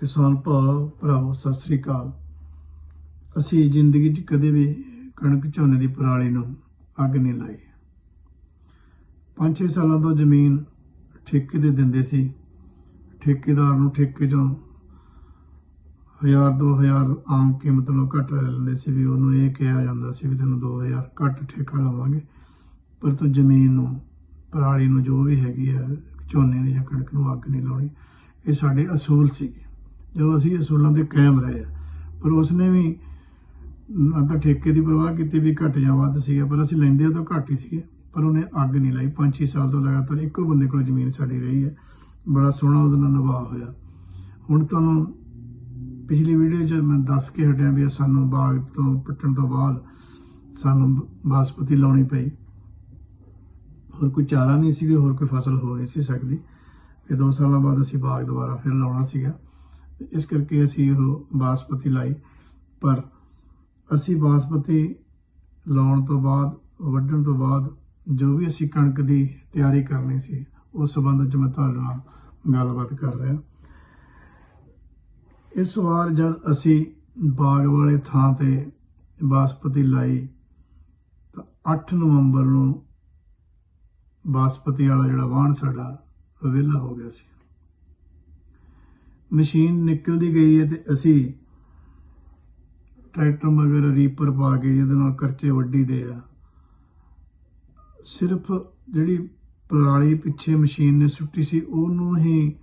ਕਿਸਾਨ ਭਰਾ ਭਰਾਵੋ, ਸਤਿ ਸ੍ਰੀ ਅਕਾਲ। ਅਸੀਂ ਜ਼ਿੰਦਗੀ 'ਚ ਕਦੇ ਵੀ ਕਣਕ ਝੋਨੇ ਦੀ ਪਰਾਲੀ ਨੂੰ ਅੱਗ ਨਹੀਂ ਲਾਈ। 5-6 ਸਾਲਾਂ ਤੋਂ ਜ਼ਮੀਨ ਠੇਕੇ ਤੇ ਦਿੰਦੇ ਸੀ। ਠੇਕੇਦਾਰ ਨੂੰ ਠੇਕੇ 'ਚੋਂ ਹਜ਼ਾਰ, ਦੋ ਹਜ਼ਾਰ ਆਮ ਕੀਮਤ ਨਾਲੋਂ ਘੱਟ ਲੈ ਲੈਂਦੇ ਸੀ ਵੀ ਉਹਨੂੰ ਇਹ ਕਿਹਾ ਜਾਂਦਾ ਸੀ ਵੀ ਤੈਨੂੰ 2000 ਘੱਟ ਠੇਕਾ ਲਵਾਂਗੇ। ਪਰ ਤੂੰ ਜ਼ਮੀਨ ਨੂੰ, ਪਰਾਲੀ ਨੂੰ ਜੋ ਵੀ ਹੈਗੀ ਆ ਝੋਨੇ ਦੀ ਜਾਂ ਕਣਕ ਨੂੰ ਅੱਗ ਨਹੀਂ ਲਾਉਣੀ। ਇਹ ਸਾਡੇ ਅਸੂਲ ਸੀਗੇ। ਜਦੋਂ ਅਸੀਂ ਅਸੂਲਾਂ ਤੇ ਕਾਇਮ ਰਹੇ ਆ। ਪਰ ਉਸਨੇ ਵੀ ਨਾ ਤਾਂ ਠੇਕੇ ਦੀ ਪਰਵਾਹ ਕੀਤੀ ਵੀ ਘੱਟ ਜਾਂ ਵੱਧ ਸੀਗਾ ਪਰ ਅਸੀਂ ਲੈਂਦੇ ਉਹ ਤਾਂ ਘੱਟ ਹੀ ਸੀਗੇ। ਪਰ ਉਹਨੇ ਅੱਗ ਨਹੀਂ ਲਾਈ। 5-6 ਸਾਲ ਤੋਂ ਲਗਾਤਾਰ ਇੱਕੋ ਬੰਦੇ ਕੋਲ ਜ਼ਮੀਨ ਸਾਡੀ ਰਹੀ ਹੈ। ਬੜਾ ਸੋਹਣਾ ਉਹਦੇ ਨਾਲ ਨਿਭਾਅ ਹੋਇਆ। ਹੁਣ ਤੁਹਾਨੂੰ ਪਿਛਲੀ ਵੀਡੀਓ 'ਚ ਮੈਂ ਦੱਸ ਕੇ ਹਟਿਆ ਵੀ ਸਾਨੂੰ ਬਾਗ ਤੋਂ ਪੱਟਣ ਤੋਂ ਬਾਅਦ ਸਾਨੂੰ ਬਾਸਪਤੀ ਲਾਉਣੀ ਪਈ। ਹੋਰ ਕੋਈ ਚਾਰਾ ਨਹੀਂ ਸੀਗਾ, ਹੋਰ ਕੋਈ ਫਸਲ ਹੋ ਨਹੀਂ ਸੀ ਸਕਦੀ। ਤੇ 2 ਸਾਲਾਂ ਬਾਅਦ ਅਸੀਂ ਬਾਗ ਦੁਬਾਰਾ ਫਿਰ ਲਾਉਣਾ ਸੀਗਾ। ਇਸ ਕਰਕੇ ਅਸੀਂ ਉਹ ਬਾਸਪਤੀ ਲਾਈ। ਪਰ ਅਸੀਂ ਬਾਸਪਤੀ ਲਾਉਣ ਤੋਂ ਬਾਅਦ, ਵੱਢਣ ਤੋਂ ਬਾਅਦ ਜੋ ਵੀ ਅਸੀਂ ਕਣਕ ਦੀ ਤਿਆਰੀ ਕਰਨੀ ਸੀ, ਉਸ ਸੰਬੰਧ 'ਚ ਮੈਂ ਤੁਹਾਡੇ ਨਾਲ ਗੱਲਬਾਤ ਕਰ ਰਿਹਾ। ਇਸ ਵਾਰ ਜਦ ਅਸੀਂ ਬਾਗ ਵਾਲੇ ਥਾਂ ਤੇ ਬਾਸਪਤੀ ਲਾਈ, ਤਾਂ 8 ਨਵੰਬਰ ਨੂੰ ਬਾਸਪਤੀ ਵਾਲਾ ਜਿਹੜਾ ਵਾਹਣ ਸਾਡਾ ਵਿਹਲਾ ਹੋ ਗਿਆ ਸੀ। ਮਸ਼ੀਨ ਨਿਕਲਦੀ ਗਈ ਹੈ ਤੇ ਅਸੀਂ ਟਰੈਕਟਰ ਮਗਰ ਰੀਪਰ ਪਾ ਕੇ ਜਿਹਦੇ ਨਾਲ ਕਰਚੇ ਵੱਢੀ ਦੇ ਆ। ਸਿਰਫ ਜਿਹੜੀ ਪਰਾਲੀ ਪਿੱਛੇ ਮਸ਼ੀਨ ਨੇ ਸੁੱਟੀ ਸੀ, ਉਹਨੂੰ ਹੀ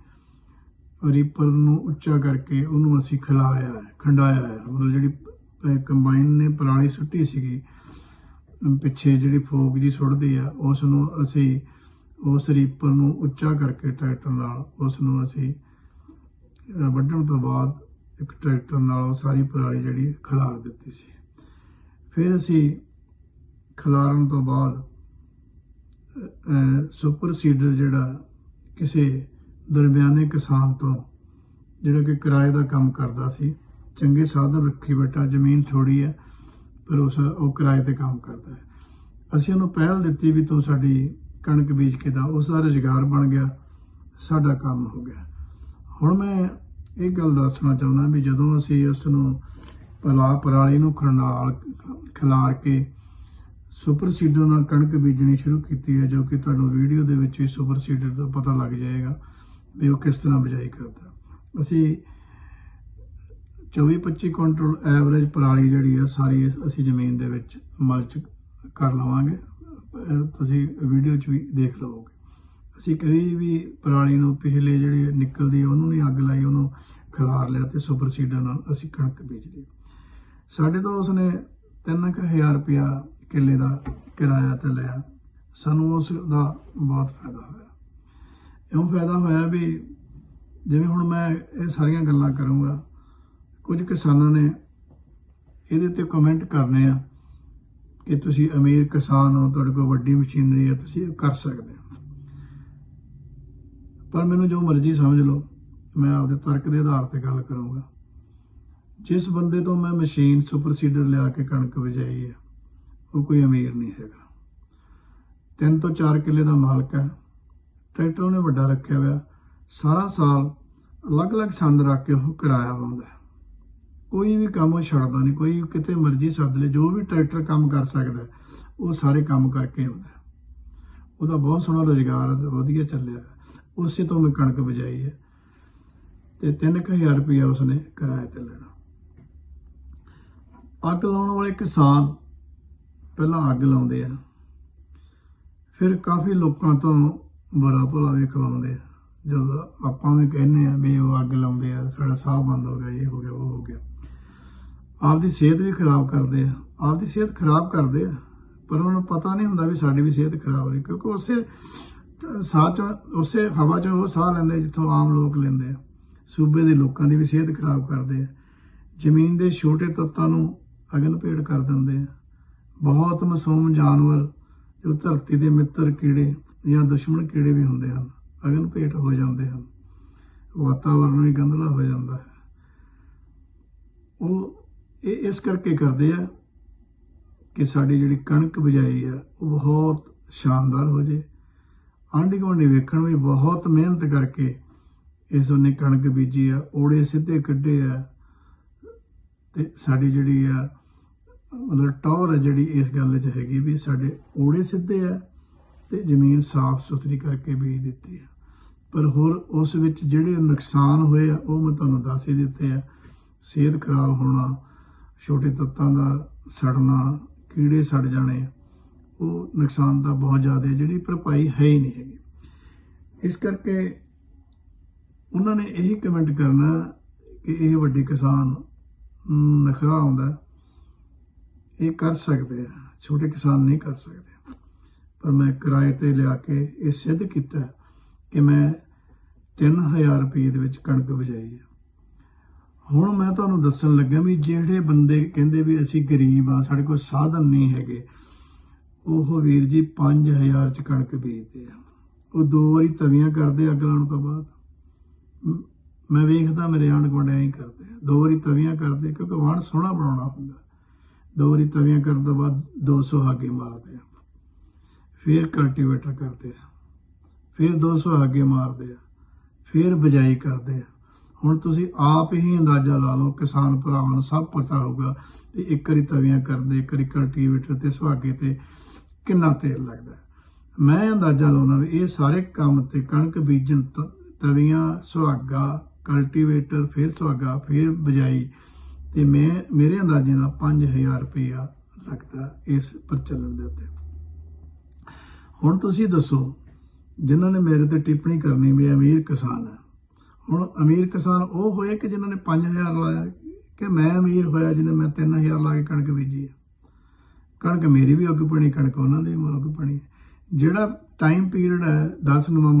ਰੀਪਰ ਨੂੰ ਉੱਚਾ ਕਰਕੇ ਉਹਨੂੰ ਅਸੀਂ ਖਿਲਾਰਿਆ ਹੈ, ਖੰਡਾਇਆ ਹੈ। ਮਤਲਬ ਜਿਹੜੀ ਕੰਬਾਈਨ ਨੇ ਪਰਾਲੀ ਸੁੱਟੀ ਸੀਗੀ, ਪਿੱਛੇ ਜਿਹੜੀ ਫੋਕ ਜੀ ਸੁੱਟਦੀ ਆ, ਉਸ ਨੂੰ ਅਸੀਂ, ਉਸ ਰੀਪਰ ਨੂੰ ਉੱਚਾ ਕਰਕੇ ਟਰੈਕਟਰ ਨਾਲ ਉਸ ਨੂੰ ਅਸੀਂ ਵੱਢਣ ਤੋਂ ਬਾਅਦ ਇੱਕ ਟਰੈਕਟਰ ਨਾਲ ਉਹ ਸਾਰੀ ਪਰਾਲੀ ਜਿਹੜੀ ਖਿਲਾਰ ਦਿੱਤੀ ਸੀ। ਫਿਰ ਅਸੀਂ ਖਿਲਾਰਨ ਤੋਂ ਬਾਅਦ ਅਹ, ਸੁਪਰ ਸੀਡਰ ਜਿਹੜਾ ਕਿਸੇ ਦਰਮਿਆਨੇ ਕਿਸਾਨ ਤੋਂ ਜਿਹੜਾ ਕਿ ਕਿਰਾਏ ਦਾ ਕੰਮ ਕਰਦਾ ਸੀ ਚੰਗੇ ਸਾਧਨ ਰੱਖੀ ਬੈਠਾ ਜ਼ਮੀਨ ਥੋੜੀ ਹੈ ਪਰ ਉਸ ਉਹ ਕਿਰਾਏ ਤੇ ਕੰਮ ਕਰਦਾ ਹੈ। ਅਸੀਂ ਉਹਨੂੰ ਪਹਿਲ ਦਿੱਤੀ ਵੀ ਤੂੰ ਸਾਡੀ ਕਣਕ ਬੀਜ ਕੇ ਦਾ ਉਸ ਦਾ ਰੁਜ਼ਗਾਰ ਬਣ ਗਿਆ ਸਾਡਾ ਕੰਮ ਹੋ ਗਿਆ। ਹੁਣ ਮੈਂ ਇਹ ਗੱਲ ਦੱਸਣਾ ਚਾਹੁੰਦਾ ਵੀ ਜਦੋਂ ਅਸੀਂ ਉਸ ਨੂੰ ਪਲਾ ਪਰਾਲੀ ਨੂੰ ਖੰਡਾਲ, ਖਿਲਾਰ ਕੇ ਸੁਪਰ ਸੀਡਰ ਨਾਲ ਕਣਕ ਬੀਜਣੀ ਸ਼ੁਰੂ ਕੀਤੀ ਹੈ, ਜੋ ਕਿ ਤੁਹਾਨੂੰ ਵੀਡੀਓ ਦੇ ਵਿੱਚ ਵੀ ਸੁਪਰ ਸੀਡਰ ਦਾ ਪਤਾ ਲੱਗ ਜਾਏਗਾ ਵੀ ਉਹ ਕਿਸ ਤਰ੍ਹਾਂ ਬਿਜਾਈ ਕਰਦਾ। ਅਸੀਂ 24-25 ਕੁਇੰਟਲ ਐਵਰੇਜ ਪਰਾਲੀ ਜਿਹੜੀ ਆ, ਸਾਰੀ ਅਸੀਂ ਜ਼ਮੀਨ ਦੇ ਵਿੱਚ ਮਲਚ ਕਰ ਲਵਾਂਗੇ। ਤੁਸੀਂ ਵੀਡੀਓ 'ਚ ਵੀ ਦੇਖ ਲਵੋਗੇ। ਅਸੀਂ ਕਦੀ ਵੀ ਪਰਾਲੀ ਨੂੰ ਪਿਛਲੇ ਜਿਹੜੀ ਨਿਕਲਦੀ ਉਹਨੂੰ ਨਹੀਂ ਅੱਗ ਲਾਈ, ਉਹਨੂੰ ਖਿਲਾਰ ਲਿਆ ਤੇ ਸੁਪਰ ਸੀਡਰ ਨਾਲ ਅਸੀਂ ਕਣਕ ਬੀਜ ਲਈ ਸਾਡੇ ਤੋਂ ਉਸਨੇ 3000 ਰੁਪਇਆ ਕਿੱਲੇ ਦਾ ਕਿਰਾਇਆ ਤੇ ਲਿਆ। ਸਾਨੂੰ ਉਸ ਦਾ ਬਹੁਤ ਫਾਇਦਾ ਹੋਇਆ। ਇਉਂ ਫਾਇਦਾ ਹੋਇਆ ਵੀ ਜਿਵੇਂ ਹੁਣ ਮੈਂ ਇਹ ਸਾਰੀਆਂ ਗੱਲਾਂ ਕਰੂੰਗਾ, ਕੁਝ ਕਿਸਾਨਾਂ ਨੇ ਇਹਦੇ ਤੇ ਕਮੈਂਟ ਕਰਨੇ ਆ ਕਿ ਤੁਸੀਂ ਅਮੀਰ ਕਿਸਾਨ ਹੋ, ਤੁਹਾਡੇ ਕੋਲ ਵੱਡੀ ਮਸ਼ੀਨਰੀ ਹੈ, ਤੁਸੀਂ ਇਹ ਕਰ ਸਕਦੇ ਹੋ। ਪਰ ਮੈਨੂੰ ਜੋ ਮਰਜ਼ੀ ਸਮਝ ਲਓ ਮੈਂ ਆਪਦੇ ਤਰਕ ਦੇ ਆਧਾਰ ਤੇ ਗੱਲ ਕਰੂੰਗਾ। ਜਿਸ ਬੰਦੇ ਤੋਂ ਮੈਂ ਮਸ਼ੀਨ ਸੁਪਰਸੀਡਰ ਲਿਆ ਕੇ ਕਣਕ ਵਜਾਈ ਹੈ ਉਹ ਕੋਈ ਅਮੀਰ ਨਹੀਂ ਹੈਗਾ। ਤਿੰਨ ਤੋਂ ਚਾਰ ਕਿੱਲੇ ਦਾ ਮਾਲਕ ਹੈ। ਟਰੈਕਟਰ ਉਹਨੇ ਵੱਡਾ ਰੱਖਿਆ ਹੋਇਆ ਸਾਰਾ ਸਾਲ ਅਲੱਗ-ਅਲੱਗ ਸੰਦ ਰੱਖ ਕੇ ਉਹ ਕਿਰਾਇਆ ਪਾਉਂਦਾ ਕੋਈ ਵੀ ਕੰਮ ਉਹ ਛੱਡਦਾ ਨਹੀਂ ਕੋਈ ਕਿਤੇ ਮਰਜ਼ੀ ਸੱਦ ਲੈ ਜੋ ਵੀ ਟਰੈਕਟਰ ਕੰਮ ਕਰ ਸਕਦਾ ਉਹ ਸਾਰੇ ਕੰਮ ਕਰਕੇ ਆਉਂਦਾ ਉਹਦਾ ਬਹੁਤ ਸੋਹਣਾ ਰੁਜ਼ਗਾਰ ਹੈ, ਵਧੀਆ ਚੱਲਿਆ ਉਸੇ ਤੋਂ ਮੈਂ ਕਣਕ ਬਜਾਈ ਹੈ ਤੇ 3000 ਰੁਪਇਆ ਉਸਨੇ ਕਿਰਾਏ ਤੇ ਲੈਣਾ। ਅੱਗ ਲਾਉਣ ਵਾਲੇ ਕਿਸਾਨ ਪਹਿਲਾਂ ਅੱਗ ਲਾਉਂਦੇ ਆ, ਫਿਰ ਕਾਫੀ ਲੋਕਾਂ ਤੋਂ ਬੁਰਾ ਭਲਾ ਵੀ ਖਵਾਉਂਦੇ ਆ। ਜਦੋਂ ਆਪਾਂ ਵੀ ਕਹਿੰਦੇ ਆ ਵੀ ਉਹ ਅੱਗ ਲਾਉਂਦੇ ਆ, ਸਾਡਾ ਸਾਹ ਬੰਦ ਹੋ ਗਿਆ, ਇਹ ਹੋ ਗਿਆ, ਉਹ ਹੋ ਗਿਆ। ਆਪਦੀ ਸਿਹਤ ਵੀ ਖਰਾਬ ਕਰਦੇ ਆ, ਆਪਦੀ ਸਿਹਤ ਖਰਾਬ ਕਰਦੇ ਆ, ਪਰ ਉਹਨਾਂ ਨੂੰ ਪਤਾ ਨਹੀਂ ਹੁੰਦਾ ਵੀ ਸਾਡੀ ਵੀ ਸਿਹਤ ਖਰਾਬ ਹੋ ਰਹੀ, ਕਿਉਂਕਿ ਉਸੇ ਸਾਹ ਚ ਉਸੇ ਹਵਾ ਚ ਉਹ ਸਾਹ ਲੈਂਦੇ ਜਿੱਥੋਂ ਆਮ ਲੋਕ ਲੈਂਦੇ ਆ। ਸੂਬੇ ਦੇ ਲੋਕਾਂ ਦੀ ਵੀ ਸਿਹਤ ਖਰਾਬ ਕਰਦੇ ਆ। ਜ਼ਮੀਨ ਦੇ ਛੋਟੇ ਤੱਤਾਂ ਨੂੰ ਅਗਨ ਭੇਟ ਕਰ ਦਿੰਦੇ ਆ। ਬਹੁਤ ਮਾਸੂਮ ਜਾਨਵਰ ਜੋ ਧਰਤੀ ਦੇ ਮਿੱਤਰ ਕੀੜੇ ਜਾਂ ਦੁਸ਼ਮਣ ਕੀੜੇ ਵੀ ਹੁੰਦੇ ਹਨ ਅਗਨ ਭੇਟ ਹੋ ਜਾਂਦੇ ਹਨ। ਵਾਤਾਵਰਣ ਵੀ ਗੰਧਲਾ ਹੋ ਜਾਂਦਾ ਹੈ। ਉਹ ਇਹ ਇਸ ਕਰਕੇ ਕਰਦੇ ਆ ਕਿ ਸਾਡੀ ਜਿਹੜੀ ਕਣਕ ਬਜਾਈ ਆ, ਉਹ ਬਹੁਤ ਸ਼ਾਨਦਾਰ ਹੋ ਜੇ। ਆਂਢੀ ਗੁਆਂਢੀ ਵੇਖਣ ਵੀ ਬਹੁਤ ਮਿਹਨਤ ਕਰਕੇ ਇਸ ਉਹਨੇ ਕਣਕ ਬੀਜੀ ਆ, ਓੜੇ ਸਿੱਧੇ ਕੱਢੇ ਆ। ਤੇ ਸਾਡੀ ਜਿਹੜੀ ਆ, ਮਤਲਬ ਟੌਰ ਹੈ ਜਿਹੜੀ ਇਸ ਗੱਲ 'ਚ ਹੈਗੀ ਵੀ ਸਾਡੇ ਓੜੇ ਸਿੱਧੇ ਆ ਤੇ ਜ਼ਮੀਨ ਸਾਫ਼ ਸੁਥਰੀ ਕਰਕੇ ਬੀਜ ਦਿੱਤੀ ਆ। ਪਰ ਹੋਰ ਉਸ ਵਿੱਚ ਜਿਹੜੇ ਨੁਕਸਾਨ ਹੋਏ ਆ, ਉਹ ਮੈਂ ਤੁਹਾਨੂੰ ਦੱਸ ਹੀ ਦਿੱਤੇ ਆ। ਸਿਹਤ ਖਰਾਬ ਹੋਣਾ, ਛੋਟੇ ਤੱਤਾਂ ਦਾ ਸੜਨਾ, ਕੀੜੇ ਸੜ ਜਾਣੇ ਉਹ ਨੁਕਸਾਨ ਦਾ ਬਹੁਤ ਜ਼ਿਆਦਾ ਜਿਹੜੀ ਭਰਪਾਈ ਹੈ ਹੀ ਨਹੀਂ ਹੈਗੀ। ਇਸ ਕਰਕੇ ਉਹਨਾਂ ਨੇ ਇਹੀ ਕਮੈਂਟ ਕਰਨਾ ਕਿ ਇਹ ਵੱਡੇ ਕਿਸਾਨ ਨਖਰਾ ਆਉਂਦਾ ਇਹ ਕਰ ਸਕਦੇ ਆ, ਛੋਟੇ ਕਿਸਾਨ ਨਹੀਂ ਕਰ ਸਕਦੇ। ਪਰ ਮੈਂ ਕਿਰਾਏ ਤੇ ਲਿਆ ਕੇ ਇਹ ਸਿੱਧ ਕੀਤਾ ਕਿ ਮੈਂ 3000 ਰੁਪਏ ਦੇ ਵਿੱਚ ਕਣਕ ਵਜਾਈ ਹੈ। ਹੁਣ ਮੈਂ ਤੁਹਾਨੂੰ ਦੱਸਣ ਲੱਗਾ ਵੀ ਜਿਹੜੇ ਬੰਦੇ ਕਹਿੰਦੇ ਵੀ ਅਸੀਂ ਗਰੀਬ ਆ, ਸਾਡੇ ਕੋਲ ਸਾਧਨ ਨਹੀਂ ਹੈਗੇ ਉਹ ਵੀਰ ਜੀ 5000 ਚ ਕਣਕ ਬੀਜਦੇ ਆ। ਉਹ ਦੋ ਵਾਰੀ ਤਵੀਆਂ ਕਰਦੇ ਅੱਗ ਲਾਉਣ ਤੋਂ ਬਾਅਦ। ਮੈਂ ਵੇਖਦਾ, ਮੇਰੇ ਆਂਢ ਗੁਆਂਢ ਐਂ ਹੀ ਕਰਦੇ ਦੋ ਵਾਰੀ ਤਵੀਆਂ ਕਰਦੇ, ਕਿਉਂਕਿ ਵਾਣ ਸੋਹਣਾ ਬਣਾਉਣਾ ਹੁੰਦਾ। ਦੋ ਵਾਰੀ ਤਵੀਆਂ ਕਰਨ ਤੋਂ ਬਾਅਦ 200 ਹਾਗੇ ਮਾਰਦੇ ਆ। ਫਿਰ ਕਲਟੀਵੇਟਰ ਕਰਦੇ ਆ। ਫਿਰ 200 ਹਾਗੇ ਮਾਰਦੇ ਆ। ਫਿਰ ਬਜਾਈ ਕਰਦੇ ਆ। ਹੁਣ ਤੁਸੀਂ ਆਪ ਹੀ ਅੰਦਾਜ਼ਾ ਲਾ ਲਓ, ਕਿਸਾਨ ਭਰਾਵਾਂ ਨੂੰ ਸਭ ਪਤਾ ਹੋਊਗਾ ਕਿ ਇੱਕ ਵਾਰੀ ਤਵੀਆਂ ਕਰਦੇ, ਇੱਕ ਵਾਰੀ ਕਲਟੀਵੇਟਰ ਤੇ ਸੁਹਾਗੇ ਤੇ ਕਿੰਨਾ ਤੇਲ ਲੱਗਦਾ ਮੈਂ ਅੰਦਾਜ਼ਾ ਲਾਉਣਾ ਵੀ ਇਹ ਸਾਰੇ ਕੰਮ ਤੇ ਕਣਕ ਬੀਜਣ ਤ- ਤਵੀਆਂ, ਸੁਹਾਗਾ ਕਲਟੀਵੇਟਰ ਫਿਰ ਸੁਹਾਗਾ, ਫਿਰ ਬਜਾਈ ਤੇ ਮੈਂ, ਮੇਰੇ ਅੰਦਾਜ਼ੇ ਨਾਲ 5000 ਰੁਪਇਆ ਲੱਗਦਾ ਇਸ ਪ੍ਰਚਲਨ ਦੇ ਉੱਤੇ। ਹੁਣ ਤੁਸੀਂ ਦੱਸੋ, ਜਿਨ੍ਹਾਂ ਨੇ ਮੇਰੇ ਤੇ ਟਿੱਪਣੀ ਕਰਨੀ ਵੀ ਅਮੀਰ ਕਿਸਾਨ ਹੈ। ਹੁਣ ਅਮੀਰ ਕਿਸਾਨ ਉਹ ਹੋਏ ਕਿ ਜਿਨ੍ਹਾਂ ਨੇ 5000 ਲਾਇਆ? ਕਿ ਮੈਂ ਅਮੀਰ ਹੋਇਆ ਜਿਹਨੇ ਮੈਂ 3000 ਲਾ ਕੇ ਕਣਕ ਬੀਜੀ ਕਣਕ ਮੇਰੀ ਵੀ ਅੱਗ ਪਣੀ, ਕਣਕ ਉਹਨਾਂ ਦੀ ਵੀ ਅੱਗ ਪਣੀ। ਜਿਹੜਾ ਟਾਈਮ ਪੀਰੀਅਡ ਹੈ 10 ਨਵੰਬਰ